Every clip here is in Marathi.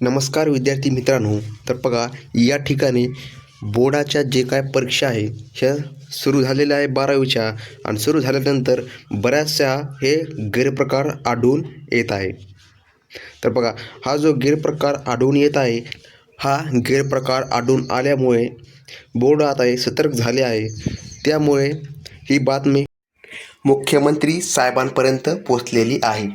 नमस्कार विद्यार्थी मित्रांनो. तर बघा या ठिकाणी बोर्डाच्या जे काय परीक्षा आहे ह्या सुरू झालेल्या आहे बारावीच्या आणि सुरू झाल्यानंतर बऱ्याचशा हे गैरप्रकार आढळून येत आहे. तर बघा हा जो गैरप्रकार आढळून येत आहे हा गैरप्रकार आढळून आल्यामुळे बोर्ड आता हे सतर्क झाले आहे. त्यामुळे ही बातमी मुख्यमंत्री साहेबांपर्यंत पोचलेली आहे.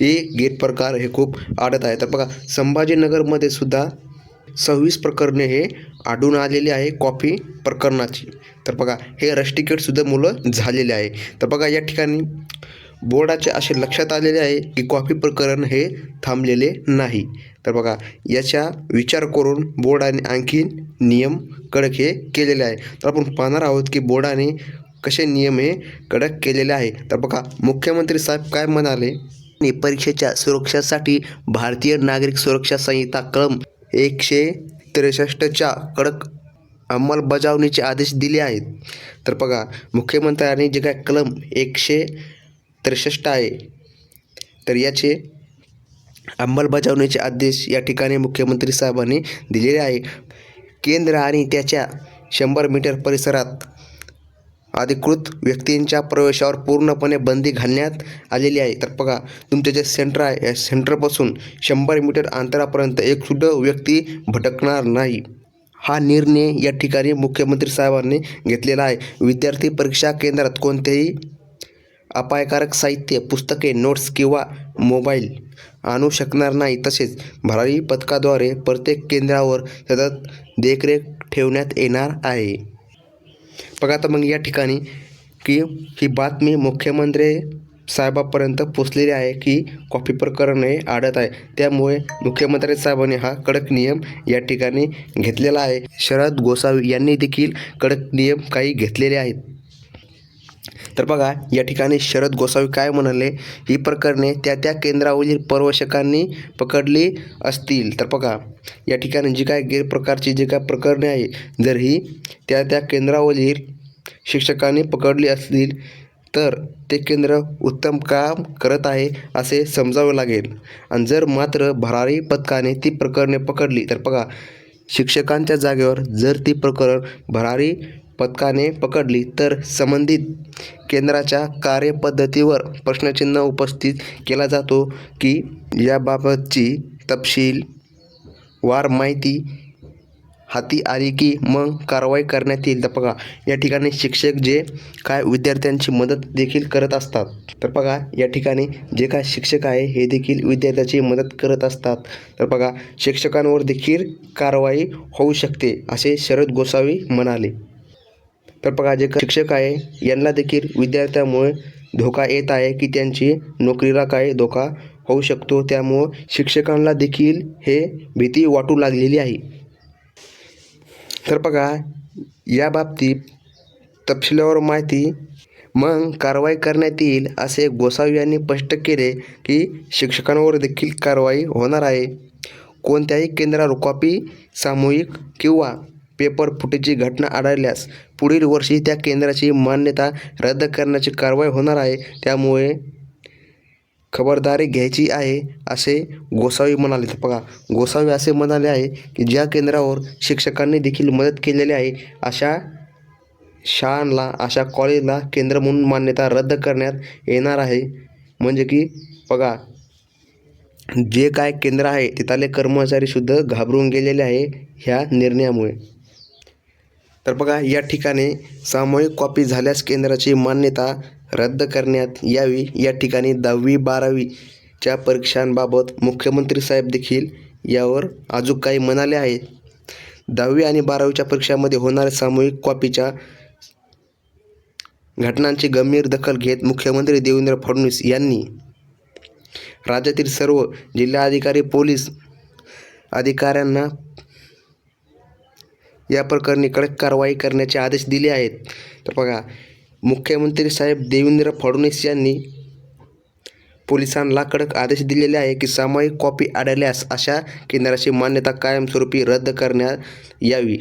हे प्रकार हे खूप आढळत आहे. तर बघा संभाजीनगरमध्ये सुद्धा सव्वीस प्रकरणे हे आढळून आलेली आहे कॉफी प्रकरणाची. तर बघा हे रस्टिकेटसुद्धा मुलं झालेले आहे. तर बघा या ठिकाणी बोर्डाचे असे लक्षात आलेले आहे की कॉफी प्रकरण हे थांबलेले नाही. तर बघा याचा विचार करून बोर्डाने आणखीन नियम कडक हे केलेले आहे. तर आपण पाहणार आहोत की बोर्डाने कसे नियम हे कडक केलेले आहे. तर बघा मुख्यमंत्री साहेब काय म्हणाले? आणि परीक्षेच्या सुरक्षेसाठी भारतीय नागरिक सुरक्षा संहिता कलम एकशे त्रेसष्टच्या कडक अंमलबजावणीचे आदेश दिले आहेत. तर बघा मुख्यमंत्र्यांनी जे काय कलम एकशे त्रेसष्ट आहे तर याचे अंमलबजावणीचे आदेश या ठिकाणी मुख्यमंत्री साहेबांनी दिलेले आहे. केंद्र आणि त्याच्या शंभर मीटर परिसरात अधिकृत व्यक्तींच्या प्रवेशावर पूर्णपणे बंदी घालण्यात आलेली आहे. तर बघा तुमचे जे सेंटर आहे या सेंटरपासून शंभर मीटर अंतरापर्यंत एकसुद्धा व्यक्ती भटकणार नाही. हा निर्णय या ठिकाणी मुख्यमंत्री साहेबांनी घेतलेला आहे. विद्यार्थी परीक्षा केंद्रात कोणतेही अपायकारक साहित्य पुस्तके नोट्स किंवा मोबाईल आणू शकणार नाही. तसेच भरारी पथकाद्वारे प्रत्येक केंद्रावर सतत देखरेख ठेवण्यात येणार आहे. बघा आता मग या ठिकाणी की ही बातमी मुख्यमंत्री साहेबापर्यंत पोचलेली आहे की कॉफी प्रकरण हे आढळत आहे. त्यामुळे मुख्यमंत्री साहेबांनी हा कडक नियम या ठिकाणी घेतलेला आहे. शरद गोसावी यांनी देखील कडक नियम काही घेतलेले आहेत. तर बघा या ठिकाणी शरद गोसावी काय म्हणाले? ही प्रकरणे त्या त्या केंद्रावरील पर्यवेक्षकांनी पकडली असतील. तर बघा या ठिकाणी जी काय गैरप्रकारची जी काय प्रकरणे आहे जर ही त्या त्या केंद्रावरील शिक्षकांनी पकडली असतील तर ते केंद्र उत्तम काम करत आहे असे समजावे लागेल. आणि जर मात्र भरारी पथकाने ती प्रकरणे पकडली तर बघा शिक्षकांच्या जागेवर जर ती प्रकरण भरारी पथकाने पकडली तर संबंधित केंद्राच्या कार्यपद्धतीवर प्रश्नचिन्ह उपस्थित केला जातो की याबाबतची तपशील वार माहिती हाती आली की मग कारवाई करण्यात येईल. तर बघा या ठिकाणी शिक्षक जे काय विद्यार्थ्यांची मदत देखील करत असतात. तर बघा या ठिकाणी जे काय शिक्षक आहे हे देखील विद्यार्थ्याची मदत करत असतात. तर बघा शिक्षकांवर देखील कारवाई होऊ शकते असे शरद गोसावी म्हणाले. तर बघा जे शिक्षक आहे यांना देखील विद्यार्थ्यामुळे धोका येत आहे की त्यांची नोकरीला काय धोका होऊ शकतो. त्यामुळं शिक्षकांना देखील हे भीती वाटू लागलेली आहे. तर बघा या बाबतीत तपशिलावर माहिती मग कारवाई करण्यात येईल असे गोसावी यांनी स्पष्ट केले की शिक्षकांवर देखील कारवाई होणार आहे. कोणत्याही केंद्रावर कॉपी सामूहिक किंवा पेपर फुटेची घटना आढळल्यास पुढील वर्षी त्या केंद्राची मान्यता रद्द करण्याची कारवाई होणार आहे. त्यामुळे खबरदारी घ्यायची आहे असे गोसावी म्हणाले. तर बघा गोसावी असे म्हणाले आहे की ज्या केंद्रावर शिक्षकांनी देखील मदत केलेली आहे अशा शाळांना अशा कॉलेजला केंद्र म्हणून मान्यता रद्द करण्यात येणार आहे. म्हणजे की बघा जे काय केंद्र आहे तिथले कर्मचारीसुद्धा घाबरून गेलेले आहे ह्या निर्णयामुळे. तर बघा या ठिकाणी सामूहिक कॉपी झाल्यास केंद्राची मान्यता रद्द करण्यात यावी. या ठिकाणी दहावी बारावीच्या परीक्षांबाबत मुख्यमंत्री साहेब देखील यावर अजून काही म्हणाले आहेत. दहावी आणि बारावीच्या परीक्षामध्ये होणाऱ्या सामूहिक कॉपीच्या घटनांची गंभीर दखल घेत मुख्यमंत्री देवेंद्र फडणवीस यांनी राज्यातील सर्व जिल्हाधिकारी पोलीस अधिकाऱ्यांना या प्रकरणी कडक कारवाई करण्याचे आदेश दिले आहेत. तर बघा मुख्यमंत्री साहेब देवेंद्र फडणवीस यांनी पोलिसांना कडक आदेश दिलेले आहे की सामायिक कॉपी आढळल्यास अशा केंद्राची मान्यता कायमस्वरूपी रद्द करण्यात यावी.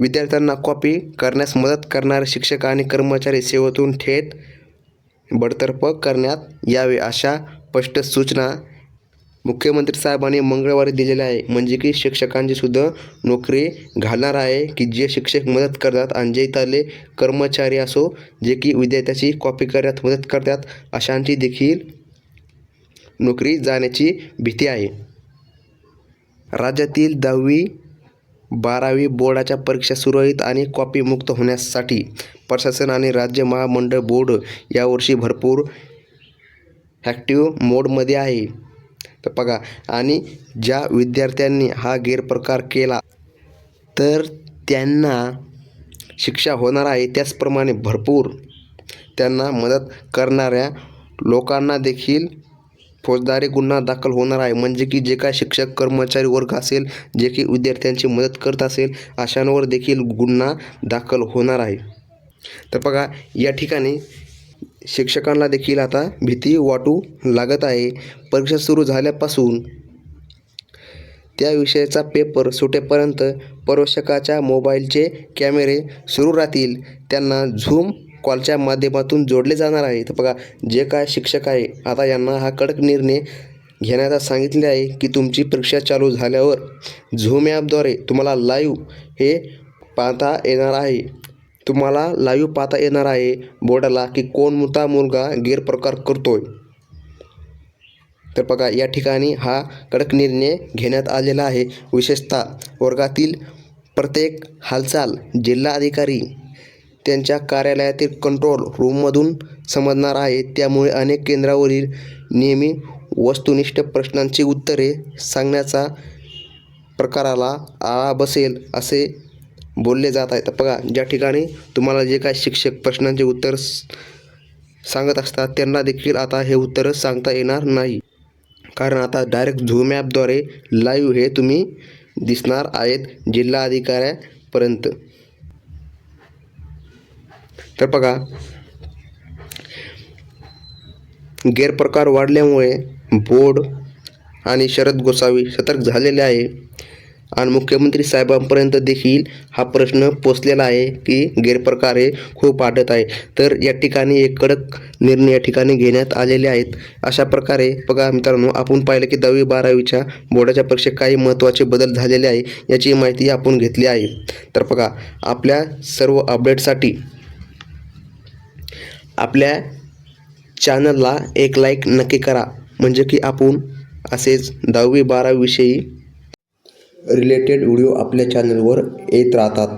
विद्यार्थ्यांना कॉपी करण्यास मदत करणारे शिक्षक आणि कर्मचारी सेवेतून थेट बडतर्फ करण्यात यावे अशा स्पष्ट सूचना मुख्यमंत्री साहेबांनी मंगळवारी दिलेले आहे. म्हणजे की शिक्षकांची सुद्धा नोकरी घालणार आहे की जे शिक्षक मदत करतात. आणि जे इथले कर्मचारी असो जे की विद्यार्थ्याची कॉपी करण्यात मदत करतात अशांची देखील नोकरी जाण्याची भीती आहे. राज्यातील दहावी बारावी बोर्डाच्या परीक्षा सुरळीत आणि कॉपीमुक्त होण्यासाठी प्रशासन आणि राज्य महामंडळ बोर्ड यावर्षी भरपूर ॲक्टिव्ह मोडमध्ये आहे. तर बघा आणि ज्या विद्यार्थ्यांनी हा गैरप्रकार केला तर त्यांना शिक्षा होणार आहे. त्याचप्रमाणे भरपूर त्यांना मदत करणाऱ्या लोकांना देखील फौजदारी गुन्हा दाखल होणार आहे. म्हणजे की जे काय शिक्षक कर्मचारी वर्ग असेल जे की विद्यार्थ्यांची मदत करत असेल अशांवर देखील गुन्हा दाखल होणार आहे. तर बघा या ठिकाणी शिक्षकांना देखील आता भीती वाटू लागत आहे. परीक्षा सुरू झाल्यापासून त्या विषयाचा पेपर सुटेपर्यंत प्रवेशकाच्या मोबाईलचे कॅमेरे सुरू राहतील. त्यांना झूम कॉलच्या माध्यमातून जोडले जाणार आहे. तर बघा जे काय शिक्षक आहे आता यांना हा कडक निर्णय घेण्याचा सांगितले आहे की तुमची परीक्षा चालू झाल्यावर झूम ॲपद्वारे तुम्हाला लाईव्ह हे पाहता येणार आहे. तुम्हाला लाईव्ह पाहता येणार आहे बोर्डाला की कोण मुलगा गैरप्रकार करतोय. तर बघा या ठिकाणी हा कडक निर्णय घेण्यात आलेला आहे. विशेषतः वर्गातील प्रत्येक हालचाल जिल्हाधिकारी त्यांच्या कार्यालयातील कंट्रोल रूममधून समजणार आहे. त्यामुळे अनेक केंद्रावरील नेहमी वस्तुनिष्ठ प्रश्नांची उत्तरे सांगण्याचा प्रकाराला आळा बसेल असे बोलले जात आहेत. तर बघा ज्या ठिकाणी तुम्हाला जे काय शिक्षक प्रश्नांचे उत्तर सांगत असतात त्यांना देखील आता हे उत्तर सांगता येणार नाही. कारण आता डायरेक्ट झूम ॲपद्वारे लाईव्ह हे तुम्ही दिसणार आहेत जिल्हा अधिकाऱ्यापर्यंत तर बघा गैरप्रकार वाढल्यामुळे बोर्ड आणि शरद गोसावी सतर्क झालेले आहे. आणि मुख्यमंत्री साहेबांपर्यंत देखील हा प्रश्न पोचलेला आहे की गैरप्रकार हे खूप वाढत आहे. तर या ठिकाणी एक कडक निर्णय या ठिकाणी घेण्यात आलेले आहेत. अशा प्रकारे बघा मित्रांनो आपण पाहिलं की दहावी बारावीच्या बोर्डाच्या परीक्षेत काही महत्त्वाचे बदल झालेले आहे याची माहिती आपण घेतली आहे. तर बघा आपल्या सर्व अपडेटसाठी आपल्या चॅनलला एक लाईक नक्की करा. म्हणजे की आपण असेच दहावी बारावीविषयी रिलेटेड व्हिडिओ आपल्या चॅनलवर येत राहतात.